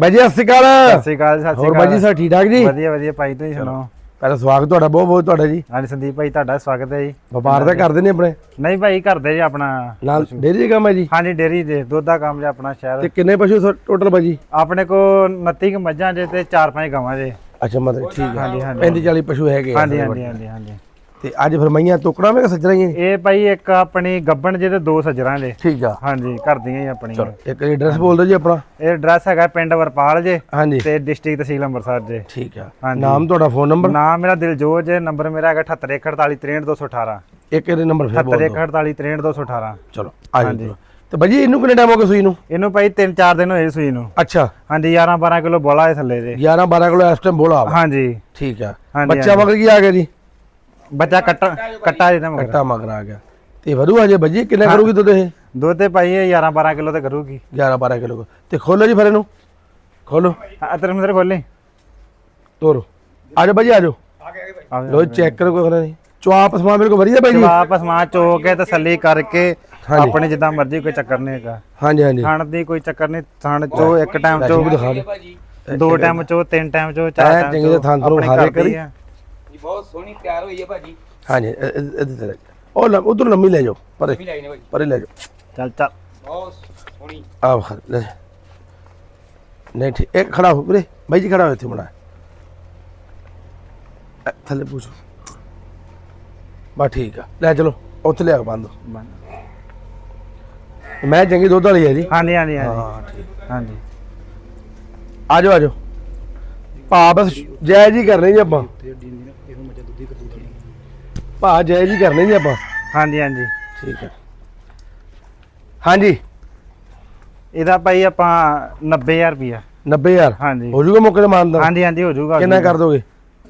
ਬਾਈ ਜੀ ਸਤਿ ਸ਼੍ਰੀ ਅਕਾਲ। ਸਤਿ ਸ਼੍ਰੀ ਅਕਾਲ ਸਤਿ ਸ਼੍ਰੀ ਹੋਰ ਅਕਾਲ। ਬਾਈ ਜੀ ਸਭ ਠੀਕ ਠਾਕ ਜੀ? ਵਧੀਆ ਵਧੀਆ ਭਾਈ ਤੁਸੀਂ ਸੁਣਾਓ? ਪਹਿਲਾਂ ਸਵਾਗਤ ਤੁਹਾਡਾ ਬਹੁਤ ਬਹੁਤ ਤੁਹਾਡਾ ਜੀ। ਹਾਂਜੀ ਸੰਦੀਪ ਭਾਈ ਤੁਹਾਡਾ ਸਵਾਗਤ ਹੈ ਜੀ। ਵਪਾਰ ਤਾਂ ਕਰਦੇ ਨੇ ਆਪਣੇ? ਨਹੀਂ ਭਾਈ ਕਰਦੇ ਜੀ ਆਪਣਾ। ਨਾਲ ਡੇਰੀ ਦਾ ਕੰਮ ਹੈ ਜੀ? ਹਾਂਜੀ ਡੇਰੀ ਦੇ ਦੁੱਧ ਦਾ ਕੰਮ ਜੇ ਆਪਣਾ ਤੇ ਸ਼ਹਿਰ ਕਿੰਨੇ ਪਸ਼ੂ ਟੋਟਲ ਬਾਜੀ? ਆਪਣੇ ਕੋ 29 ਕੁ ਮੱਝਾਂ ਜੇ ਤੇ 4-5 ਗਾਵਾਂ ਜੇ। ਅੱਛਾ ਮਤਲਬ ਠੀਕ ਹੈ। ਹਾਂਜੀ, ਹਾਂਜੀ। 35 40 ਪਸ਼ੂ ਹੈਗੇ ਹਾਂਜੀ ਹਾਂਜੀ। ਹਾਂਜੀ ਹਾਂਜੀ। ਤੇ ਅੱਜ ਫਿਰ ਮਈਆਂ ਤੋਕਣਾ ਮੈਂ ਸੱਜਣਾ ਹੀ ਹੈ? ਇਹ ਭਾਈ ਇੱਕ ਆਪਣੀ ਗੱਬਣ ਜੇ ਤੇ ਦੋ ਸੱਜਰਾਂ ਜੇ ਠੀਕ ਆ। ਹਾਂਜੀ ਕਰਦੀਆਂ ਹੀ ਆਪਣੀਆਂ। ਇੱਕ ਐਡਰੈਸ ਬੋਲ ਦਿਓ ਜੀ ਆਪਣਾ? ਇਹ ਐਡਰੈਸ ਹੈਗਾ ਪਿੰਡ ਵਰਪਾਲ ਜੇ ਹਾਂਜੀ। ਤੇ ਡਿਸਟ੍ਰਿਕਟ ਤਹਿਸੀਲ ਅੰਮ੍ਰਿਤਸਰ ਜੇ। ਠੀਕ ਆ। ਹਾਂਜੀ। ਨਾਮ ਤੁਹਾਡਾ ਫੋਨ ਨੰਬਰ? ਨਾਮ ਮੇਰਾ ਦਿਲਜੋਤ ਜੇ ਨੰਬਰ ਮੇਰਾ ਹੈਗਾ 7841463218 ਇੱਕ ਇਹਦੇ ਨੰਬਰ ਫਿਰ ਬੋਲ ਦਿਓ। 7841463218 ਚਲੋ ਆ ਜਾਓ। ਤੇ ਬਾਜੀ ਇਹਨੂੰ ਕਿੰਨੇ ਟਾਈਮ ਹੋ ਗਿਆ ਸੂਈ ਨੂੰ? ਇਹਨੂੰ ਭਾਈ 3-4 ਦਿਨ ਹੋਏ ਸੂਈ ਨੂੰ। ਅੱਛਾ। ਹਾਂਜੀ 11-12 ਕਿਲੋ ਬੋਲਾ ਹੈ ਥੱਲੇ ਦੇ। 11 12 ਕਿਲੋ ਇਸ ਟਾਈਮ ਬੋਲਾ। ਹਾਂਜੀ। ਠੀਕ ਆ। ਬੱਚਾ ਮਗਰ ਕੀ ਆ ਗਿਆ ਜੀ? ਬੱਚਾ ਕੱਟਾ ਕੱਟਾ ਜਿਹਦਾ ਮਗਰ। ਕੱਟਾ ਮਗਰ ਆ ਗਿਆ। ਤੇ ਵਧੂ ਹਜੇ ਬੱਜੀ? ਕਿੰਨਾ ਕਰੂਗੀ ਦੁੱਧ ਇਹ? ਦੁੱਧ ਤੇ ਭਾਈ ਇਹ 11-12 ਕਿਲੋ ਤੇ ਕਰੂਗੀ। 11 12 ਕਿਲੋ ਤੇ ਖੋਲੋ ਜੀ ਫਿਰ ਇਹਨੂੰ। ਖੋਲੋ। ਅਤਰ ਮੰਦਰ ਖੋਲੇ ਤੋਰੋ। ਆ ਜਾਓ ਬਾਜੀ ਆ ਜਾਓ। ਲੋ ਚੈੱਕ ਕਰੋ ਕੋਈ ਨਹੀਂ। ਚੁਆਪ ਸਮਾ ਮੇਰੇ ਕੋ ਵਧੀਆ ਬਾਈ ਜੀ। ਵਾਪਸ ਮਾਂ ਚੋ ਕੇ ਤਸੱਲੀ ਕਰਕੇ। ਆਪਣੇ ਜਿੱਦਾਂ ਮਰਜ਼ੀ ਕੋਈ ਚੱਕਰ ਨਹੀਂ ਹੈਗਾ। ਹਾਂਜੀ ਹਾਂਜੀ। ਖਾਣ ਦੀ ਕੋਈ ਚੱਕਰ ਨਹੀਂ ਖਾਣ ਚੋ ਇੱਕ ਟਾਈਮ ਚੋ ਦੋ। ਟਾਈਮ ਚੋ ਤਿੰਨ ਟਾਈਮ ਚੋ ਚਾਰ ਟਾਈਮ ਥਾਂ ਤੋਂ ਹਾਰੇ ਕਰੀ। ਬਹੁਤ ਸੋਹਣੀ ਤਿਆਰ ਹੋਈ ਹੈ ਭਾਜੀ। ਹਾਂਜੀ ਇਹਦੇ ਤੇ। ਉਹ ਲੰਮ ਉਧਰ ਲੰਮੀ ਲੈ ਜਾਓ ਪਰੇ। ਵੀ ਭਾਜੀ। ਪਰੇ ਲੈ ਜਾਓ। ਚੱਲ ਚੱਲ। ਬਹੁਤ ਸੋਹਣੀ। ਆ ਵਖਾ ਲੈ। ਨਹੀਂ ਠੀਕ। ਇੱਕ ਖੜਾ ਹੋ ਵੀਰੇ। ਬਾਈ ਜੀ ਖੜਾ ਹੋ ਇੱਥੇ ਬਣਾ ਥੱਲੇ ਪੁੱਛੋ। ਬਾ ਠੀਕ ਆ। ਲੈ ਚਲੋ ਉੱਥੇ ਲਿਆ ਕੇ ਬੰਦ। ਮੈਂ ਚੰਗੀ ਦੁੱਧ ਵਾਲੀ ਹੈ ਜੀ। ਹਾਂਜੀ ਹਾਂਜੀ ਹਾਂਜੀ। ਹਾਂ ਠੀਕ। ਹਾਂਜੀ। ਆ ਜਾਓ ਆ ਜਾਓ। ਭਾ ਬਸ ਜੈ ਜੀ ਕਰਨੇ ਜੀ ਆਪਾਂ। ਭਾ ਜੈ ਜੀ ਕਰਨੇ ਜੀ ਆਪਾਂ। ਹਾਂਜੀ ਹਾਂਜੀ। ਠੀਕ ਹੈ। ਹਾਂਜੀ। ਇਹਦਾ ਭਾਈ ਆਪਾਂ 90000 ਰੁਪਿਆ 90000 ਹਾਂਜੀ। ਹੋ ਜੂਗਾ ਮੌਕੇ ਮਾਨਦਾ ਹਾਂਜੀ ਹਾਂਜੀ ਹੋ ਜਾਊਗਾ ਕਿੰਨਾ ਕਰ ਦੋਗੇ?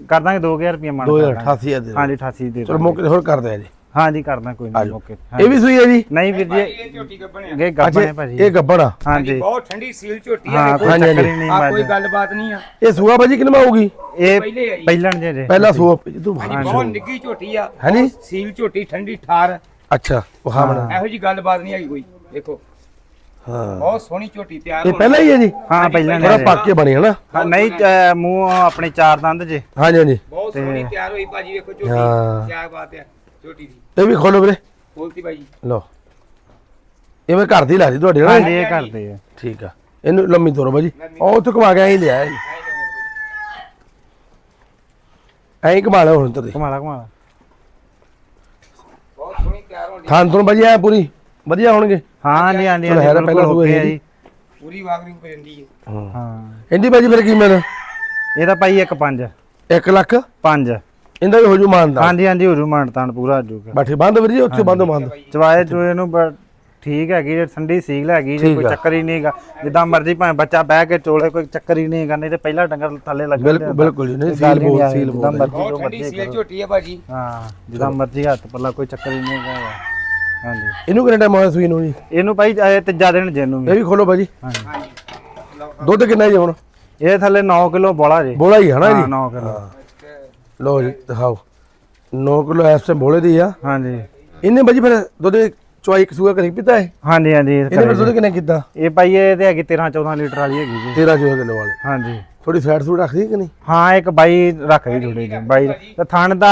ਕਰ ਦਾਂਗੇ 2000 ਰੁਪਿਆ ਮਾਨ 2088 ਦੇ ਦਿਓ। ਹਾਂਜੀ 88 ਦੇ ਚਲੋ ਮੌਕੇ ਹੋਰ ਕਰਦੇ ਆ ਜੀ। ਹਾਂਜੀ ਕਰਦਾ ਕੋਈ ਨਹੀਂ ਜਾਓ। ਮੌਕੇ ਇਹ ਵੀ ਸੂਈ ਹੈ ਜੀ? ਨਹੀਂ ਵੀਰ ਜੀ ਇਹ ਝੋਟੀ ਗੱਬਣ ਆ। ਇਹ ਅੱਛਾ ਨੇ ਭਾਜੀ। ਇਹ ਗੱਬੜ ਆ। ਹਾਂਜੀ। ਬਹੁਤ ਠੰਡੀ ਸੀਲ ਝੋਟੀ ਹਾਂ ਆ ਕੋਈ ਚੱਕਰ ਹੀ। ਨਹੀਂ ਆ ਕੋਈ ਗੱਲਬਾਤ ਨਹੀਂ ਆ। ਇਹ ਸੂਆ ਭਾਜੀ ਕਿੰਨਾ ਆਊਗੀ ਇਹ ਪਹਿਲੇ ਆਈ। ਪਹਿਲਣ ਜੇ ਜੇ। ਪਹਿਲਾ ਸੂਆ ਤੂੰ ਬਹੁਤ ਨਿੱਗੀ ਝੋਟੀ ਆ। ਹਾਂਜੀ। ਸੀਲ ਝੋਟੀ ਠੰਡੀ ਠਾਰ। ਅੱਛਾ ਵਹਾਵਣਾ ਇਹੋ ਜੀ ਗੱਲਬਾਤ ਨਹੀਂ ਹੈਗੀ ਕੋਈ। ਦੇਖੋ। ਹਾਂ। ਬਹੁਤ ਸੋਹਣੀ ਝੋਟੀ ਤਿਆਰ ਇਹ। ਪਹਿਲਾਂ ਹੀ ਹੈ ਜੀ? ਹਾਂ ਪਹਿਲਣ ਥੋੜਾ ਪੱਕ ਕੇ ਬਣੀ ਹੈ ਨਾ? ਹਾਂ, ਨਹੀਂ ਮੂੰਹ ਆਪਣੇ ਚਾਰ ਦੰਦ ਜੇ। ਹਾਂਜੀ ਹਾਂਜੀ। ਬਹੁਤ ਸੋਹਣੀ ਤਿਆਰ ਹੋਈ ਭਾਜੀ ਵੇਖੋ ਝੋਟੀ। ਹਾਂ। ਕੀ ਬਾਤ ਹੈ। ਝੋਟੀ ਦੀ ਇਹ ਵੀ ਖੋਲੋ ਵੀਰੇ। ਬੋਲਤੀ ਭਾਜੀ ਲਓ। ਇਹ ਮੈਂ ਘਰ ਦੀ ਲਾ ਦੀ ਤੁਹਾਡੇ ਨਾਲ। ਹਾਂਜੀ ਇਹ ਕਰਦੇ ਆ ਠੀਕ ਆ। ਇਹਨੂੰ ਲੰਮੀ ਤੋਰੋ ਭਾਜੀ। ਉਹ ਉੱਥੇ ਘੁਮਾ ਕੇ ਐਂ ਹੀ ਲਿਆ ਜੀ ਐਂ ਘੁਮਾ ਲਿਆ ਹੁਣ ਤੇ ਕਮਾਲਾ ਕਮਾਲਾ ਬਹੁਤ ਸੋਹਣੀ ਤਿਆਰ ਹੋਣੀ ਥਾਂ ਤੋਂ ਭਾਜੀ ਐ ਪੂਰੀ। ਵਧੀਆ ਹੋਣਗੇ। ਹਾਂ ਚਲੋ ਹੈ ਪਹਿਲਾਂ ਜੀ। ਪੂਰੀ ਵਾਗਰੀ ਪੈਂਦੀ ਹੈ। ਹਾਂ। ਹਾਂ। ਇੰਦੀ ਭਾਜੀ ਫਿਰ ਕੀ ਮਿਲ? ਇਹਦਾ ਭਾਈ ਇੱਕ ਪੰਜ। 1 ਲੱਖ? ਪੰਜ। ਇਹਦਾ ਵੀ ਹੋ ਜੂ ਮਾਨਦਾ ਹਾਂਜੀ ਹਾਂਜੀ ਹੋ ਜੂ ਮਾਨਤਾਨ ਪੂਰਾ ਹੋ। ਜੂਗਾ ਬਾਠੀ ਬੰਦ ਵੀਰ ਜੀ ਉੱਥੇ ਬੰਦ ਬੰਦ। ਚਵਾਏ ਚੋਏ ਨੂੰ ਠੀਕ ਹੈਗੀ ਜੇ ਠੰਡੀ ਸੀਲ ਹੈਗੀ ਜੇ ਕੋਈ। ਚੱਕਰ ਹੀ ਨਹੀਂਗਾ ਜਿੱਦਾਂ ਮਰਜ਼ੀ ਭਾਵੇਂ ਬੱਚਾ ਬਹਿ ਕੇ ਚੋਲੇ ਕੋਈ ਚੱਕਰ ਹੀ ਨਹੀਂਗਾ ਨਹੀਂ ਤੇ ਪਹਿਲਾ ਡੰਗਰ ਥੱਲੇ ਲੱਗ ਬਿਲਕੁਲ ਬਿਲਕੁਲ ਜੀ ਨਹੀਂ ਸੀਲ ਬੋਲ ਸੀਲ ਜਿੱਦਾਂ ਬੋਲ ਮਰਜ਼ੀ ਬਹੁਤ ਜੋ ਮਰਜ਼ੀ ਸੀਲ। ਝੋਟੀ ਹੈ ਭਾਜੀ। ਹਾਂ ਜਿੱਦਾਂ ਮਰਜ਼ੀ ਹੱਥ ਪੱਲਾ ਕੋਈ ਚੱਕਰ ਹੀ ਨਹੀਂਗਾ ਹਾਂਜੀ। ਇਹਨੂੰ ਕਿੰਨਾ ਟਾਈਮ ਹੋਇਆ ਸੂਈ ਨੂੰ ਜੀ? ਇਹਨੂੰ ਭਾਈ ਤੀਜਾ ਦਿਨ ਜੇਨੂੰ ਇਹ ਵੀ ਖੋਲੋ ਭਾਜੀ। ਹਾਂਜੀ। ਦੁੱਧ ਕਿੰਨਾ ਜੀ ਹੁਣ? ਇਹ ਥੱਲੇ 9 ਕਿਲੋ ਬੋਲਾ ਜੀ। ਬੋਲਾ ਹੀ ਹੈ ਨਾ ਹਾਂ ਜੀ? 9 ਕਿਲੋ। ਲੋ ਜੀ ਦਿਖਾਓ। 9 ਕਿਲੋ ਐਸ ਤੇ ਬੋਲੇ ਦੀ ਆ। ਹਾਂਜੀ। ਇਹਨੇ ਭਾਜੀ ਫਿਰ ਦੁੱਧ ਚੁਆਈ ਇੱਕ ਸੂਆ ਕਰੀ ਪੀਤਾ ਹੈ ਹਾਂਜੀ ਹਾਂਜੀ ਇਹ ਇਹਨੇ ਫਿਰ ਦੁੱਧ ਕਿੰਨਾ ਕੀਤਾ? ਇਹ ਇਹ ਤੇ ਹੈਗੀ 13 14 ਲੀਟਰ ਵਾਲੀ ਹੈਗੀ ਜੀ। 13 ਚੋਏ ਕਿਲੋ ਵਾਲੇ। ਹਾਂਜੀ। ਥੋੜੀ ਫੈਟ ਸੂਟ ਰੱਖਦੀ ਕਿ ਨਹੀਂ? ਹਾਂ ਇੱਕ ਬਾਈ ਰੱਖ ਲਈ ਜੁੜੇ ਜੀ ਬਾਈ ਤੇ ਥਣ ਦਾ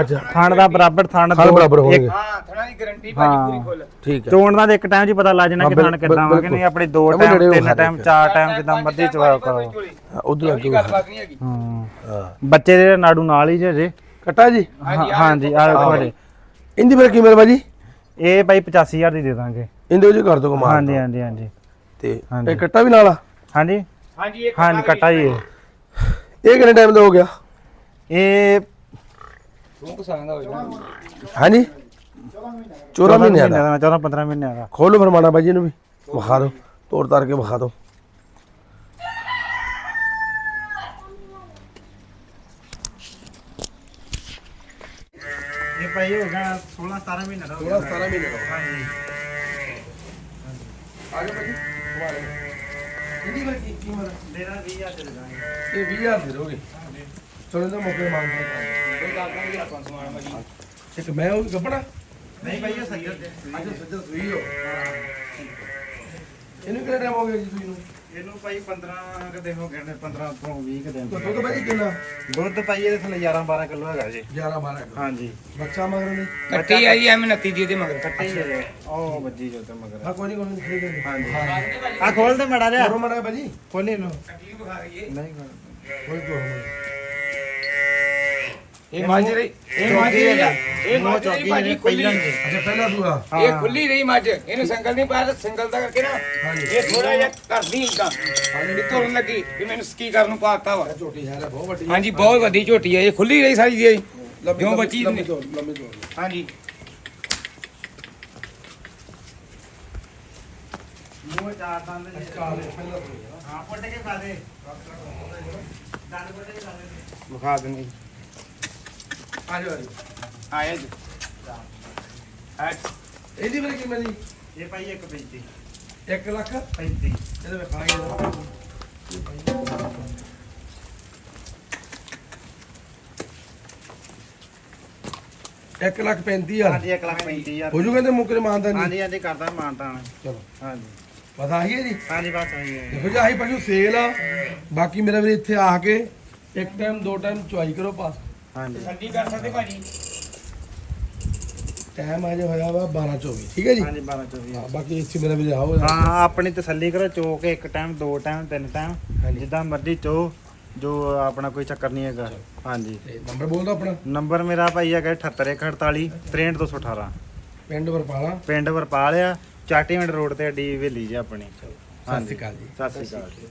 ਅੱਛਾ। ਥਣ ਦਾ ਬਰਾਬਰ ਥਣ ਦੋ- ਬਰਾਬਰ ਹੋਣਗੇ ਹਾਂ ਥਣਾ ਦੀ ਗਾਰੰਟੀ ਭਾਜੀ ਪੂਰੀ ਫੁੱਲ ਠੀਕ ਹੈ। ਚੋਣ ਦਾ ਇੱਕ ਟਾਈਮ 'ਚ ਪਤਾ ਲੱਗ ਜਾਣਾ ਕਿ ਥਣ ਕਿੱਦਾਂ ਵਾ ਕਿ ਨਹੀਂ ਆਪਣੀ ਦੋ ਟਾਈਮ ਤਿੰਨ ਟਾਈਮ ਦੇ। ਚਾਰ ਟਾਈਮ ਜਿੱਦਾਂ ਮਰਜ਼ੀ ਚਵਾ ਕਰੋ। ਉਧਰ ਅੱਗੇ ਗੱਲਬਾਤ ਨਹੀਂ ਹੈਗੀ। ਹਾਂ। ਹਾਂ। ਬੱਚੇ ਦੇ ਨਾੜੂ ਨਾਲ ਹੀ ਜੇ ਜੇ। ਕਟਾ ਜੀ? ਹਾਂ- ਹਾਂਜੀ ਆ ਤੁਹਾਡੇ ਇੰਦੀ ਫਿਰ ਕੀ ਮੇਰੇ ਭਾਜੀ? ਇਹ ਬਾਈ 85000 ਦੀ ਦੇ ਦਾਂਗੇ। ਇੰਦੇ ਵਿੱਚ ਕਰ ਦੋ ਕਮਾਲ। ਹਾਂਜੀ ਹਾਂਜੀ ਹਾਂਜੀ। ਤੇ। ਇਹ ਕੱਟਾ ਵੀ ਨਾਲ ਆ? ਹਾਂਜੀ। ਹਾਂਜੀ ਇੱਕ ਹਾਂਜੀ ਕੱਟਾ ਜੀ। ਇਹ। ਇਹ ਕਿੰਨੇ ਟਾਈਮ ਦਾ ਹੋ ਗਿਆ? ਇਹ ਤੂੰ ਕਸਾਂਗਾ ਹੋ ਜਾਣਾ। ਹਾਂਜੀ। 14 ਮਹੀਨਿਆਂ ਦਾ। 14 15 ਮਹੀਨਿਆਂ ਦਾ। ਖੋਲੋ ਫਿਰ ਮਾਣਾ ਭਾਜੀ ਇਹਨੂੰ ਵੀ। ਵਿਖਾ ਦਿਓ ਤੋੜ ਤਾਰ ਕੇ ਵਿਖਾ ਦਿਓ। ਇਹ ਭਾਈ ਹੋ ਗਿਆ 16 17 ਮਹੀਨਿਆਂ ਦਾ 16 17 ਮਹੀਨੇ ਦਾ। ਹਾਂਜੀ। ਆ ਜਾ ਭਾਜੀ ਕਮਾ ਇਹਦੀ ਫਿਰ ਕੀ ਕੀਮਤ ਮੇਰਾ 20000 ਦੇ ਦਾਂਗੇ ਇਹ 20000 ਦੇ ਦੋਗੇ ਚਲੋ ਇਹਦਾ ਮੌਕੇ ਮੰਗਦੇ ਕੋਈ ਗੱਲ ਨਹੀਂ ਆਪਾਂ ਸਮਾਨ ਭਾਜੀ। ਇੱਕ ਮੈਂ ਉਹ ਗੱਪਣਾ ਨਹੀਂ ਭਾਈ ਇਹ ਸਹੀ ਹੈ ਅੱਜ ਸੱਜਾ ਸੂਈ ਹੋ ਇਹਨੂੰ ਕਿੰਨਾ ਟਾਈਮ ਹੋ ਗਿਆ ਜੀ ਸੂਈ ਨੂੰ? ਇਹਨੂੰ ਭਾਈ 15 ਕਦੇ ਹੋ ਗਏ ਨੇ 15 ਤੋਂ 20 ਕਦੇ ਦੁੱਧ ਭਾਜੀ ਕਿੰਨਾ? ਦੁੱਧ ਭਾਈ ਇਹਦੇ ਥੱਲੇ 11 12 ਕਿਲੋ ਹੈਗਾ ਜੀ। 11 12 ਕਿਲੋ। ਹਾਂਜੀ। ਬੱਚਾ ਮਗਰ ਨਹੀਂ? ਕੱਟੀ ਆ ਜੀ ਐਵੇਂ 29 ਦੀ ਇਹਦੇ ਮਗਰ। ਕੱਟੇ ਹੀ ਹੈ। ਉਹ ਵੱਜੀ ਜੋ ਤੇ ਮਗਰ। ਹਾਂ ਕੋਈ ਨਹੀਂ ਕੋਈ ਨਹੀਂ ਖਰੀਦ ਲੈਂਦੇ। ਹਾਂਜੀ। ਆ ਖੋਲ ਦੇ ਮੜਾ ਰਿਆ ਮੜਾ ਭਾਜੀ। ਖੋਲੀ ਇਹਨੂੰ। ਕੱਟੀ ਨੂੰ। ਵਿਖਾ ਦਈਏ ਨਹੀਂ ਕੋਈ ਦੋ ਇਹ ਮੱਝ ਰਹੀ ਇਹ ਮੱਝ ਰਹੀ। ਆ। ਇਹ ਮੱਝ ਚੌਕੀ ਰਹੀ ਭਾਜੀ ਖੁੱਲੀ ਪਹਿਲਾਂ ਦੀ। ਅੱਛਾ ਪਹਿਲਾ ਸੂਆ। ਇਹ ਖੁੱਲੀ ਰਹੀ ਮੱਝ ਇਹਨੂੰ ਸੰਗਲ ਨਹੀਂ ਪਾਇਆ ਸੰਗਲ ਦਾ ਕਰਕੇ ਨਾ ਹਾਂਜੀ। ਇਹ ਥੋੜਾ ਜਿਹਾ ਕਰਦੀ ਇਦਾਂ ਇਹ ਤੁਰਨ ਲੱਗੀ ਵੀ ਮੈਨੂੰ ਸਕੀ ਕਰਨ ਨੂੰ ਪਾਤਾ ਵਾ। ਝੋਟੀ ਹੈ ਬਹੁਤ ਵੱਡੀ ਹਾਂਜੀ ਬਹੁਤ ਵੱਡੀ ਝੋਟੀ ਹੈ ਇਹ ਖੁੱਲੀ ਰਹੀ ਸਾਰੀ ਜੀ। ਲੰਮੀ- ਜਿਉਂ ਬੱਚੀ ਲੰਮੀ ਚੌੜ। ਹਾਂਜੀ। ਮੂੰਹ ਚਾਰ ਦੰਦ ਜੀ। ਕਾਲੇ ਹਾਂ ਪੁੱਟ ਕੇ ਖਾ ਦੇ। ਦੰਦ ਪੁੱਟ ਕੇ ਖਾ ਦੇ। ਵਿਖਾ ਦਿੰਦੇ। ਆ ਜਾਓ ਆ ਜਾਓ ਆਇਆ ਜੀ। ਆ ਇਹਦੀ ਵੀ ਕਿੰਨਾ ਜੀ ਇਹ ਭਾਈ 135 1 ਲੱਖ 35 ਇਹਦੇ ਵਿੱਚ ਖਾਈ ਇੱਕ ਲੱਖ ਪੈਂਤੀ ਹਜ਼ਾਰ। ਹਾਂਜੀ 1 ਲੱਖ 35000 ਹੋ ਜੂ ਕਹਿੰਦੇ ਮੁੱਕਰੇ ਮਾਨਦਾ ਨਹੀਂ। ਹਾਂਜੀ ਹਾਂਜੀ ਕਰਦਾ ਮਾਨਤਾਨ ਚਲੋ। ਹਾਂਜੀ। ਬਸ ਆਹੀ ਹੈ ਜੀ? ਹਾਂਜੀ ਬਸ ਆਹੀ ਹੈ। ਦੇਖੋ ਜੀ ਆਹੀ ਪਸ਼ੂ ਸੇਲ ਆ। ਬਾਕੀ ਮੇਰਾ ਵੀਰ ਇੱਥੇ ਆ ਕੇ ਇੱਕ ਟਾਈਮ ਦੋ ਟਾਈਮ ਚੁਆਈ ਕਰੋ ਪਾਸ ਹਾਂਜੀ। ਠੰਡੀ ਕਰ ਸਕਦੇ ਭਾਜੀ? ਟਾਈਮ ਅਜੇ ਹੋਇਆ ਵਾ 12 24 ਠੀਕ ਹੈ ਜੀ? ਹਾਂਜੀ 12 24 ਹਾਂ ਬਾਕੀ ਇੱਥੇ ਮੇਰਾ ਵੀਰ ਆਓ। ਹਾਂ ਆਪਣੀ ਤਸੱਲੀ ਕਰੋ ਚੋ ਕੇ ਇੱਕ ਟਾਈਮ ਦੋ ਟਾਈਮ ਤਿੰਨ ਟਾਈਮ ਹਾਂਜੀ। ਜਿੱਦਾਂ ਮਰਜ਼ੀ ਚੋ ਜੋ ਆਪਣਾ ਕੋਈ ਚੱਕਰ ਨਹੀਂ ਹੈਗਾ। ਹਾਂਜੀ। ਤੇ ਨੰਬਰ ਬੋਲ ਦੋ ਆਪਣਾ। ਨੰਬਰ ਮੇਰਾ ਭਾਈ ਹੈਗਾ 78148 63218 ਪਿੰਡ ਵਰਪਾਲਾ। ਪਿੰਡ ਵਰਪਾਲ ਆ ਚਾਟੀਵਿੰਡ ਰੋਡ ਤੇ ਅੱਡੀ ਹਵੇਲੀ ਜੀ ਆਪਣੀ। ਸਤਿ ਸ਼੍ਰੀ ਅਕਾਲ ਜੀ। ਸਤਿ ਸ਼੍ਰੀ ਅਕਾਲ ਜੀ।